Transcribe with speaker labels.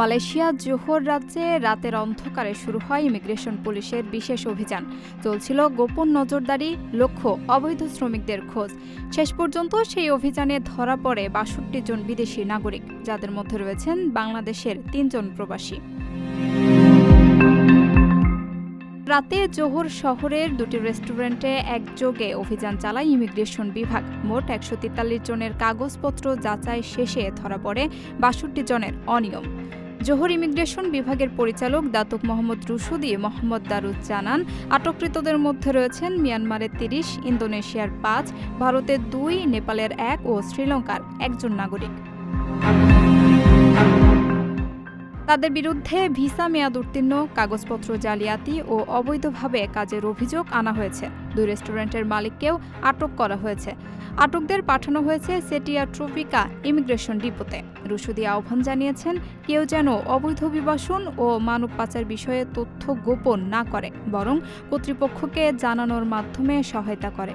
Speaker 1: Malaysia জোহর রাজ্যে রাতের অন্ধকারে শুরু হয় ইমিগ্রেশন পুলিশের বিশেষ অভিযান। চলছিল গোপন নজরদারি, লক্ষ্য অবৈধ শ্রমিকদের খোঁজ। শেষ পর্যন্ত সেই অভিযানে ধরা পড়ে বাষট্টি জন বিদেশি নাগরিক, যাদের মধ্যে রয়েছেন বাংলাদেশের তিনজন প্রবাসী। রাতে জোহর শহরের দুটি রেস্টুরেন্টে একযোগে অভিযান চালায় ইমিগ্রেশন বিভাগ। মোট একশো তেতাল্লিশ জনের কাগজপত্র যাচাই শেষে ধরা পড়ে বাষট্টি জনের অনিয়ম। জোহর ইমিগ্রেশন বিভাগের পরিচালক দাতক মোহাম্মদ রুশুদি মোহাম্মদ দারুদ জানান আটককৃতদের মধ্যে রয়েছেন মিয়ানমারের তিরিশ, ইন্দোনেশিয়ার পাঁচ, ভারতের দুই, নেপালের এক ও শ্রীলঙ্কার একজন নাগরিক। তাদের বিরুদ্ধে ভিসা মেয়াদ উত্তীর্ণ, কাগজপত্র জালিয়াতি ও অবৈধভাবে কাজের অভিযোগ আনা হয়েছে। দুই রেস্টুরেন্টের মালিককেও আটক করা হয়েছে। আটকদের পাঠানো হয়েছে সেটিয়া ট্রপিকা ইমিগ্রেশন ডিপোতে। রুশুদি আহ্বান জানিয়েছেন, কেউ যেন অবৈধ অভিবাসন ও মানব পাচার বিষয়ে তথ্য গোপন না করে, বরং কর্তৃপক্ষকে জানানোর মাধ্যমে সহায়তা করে।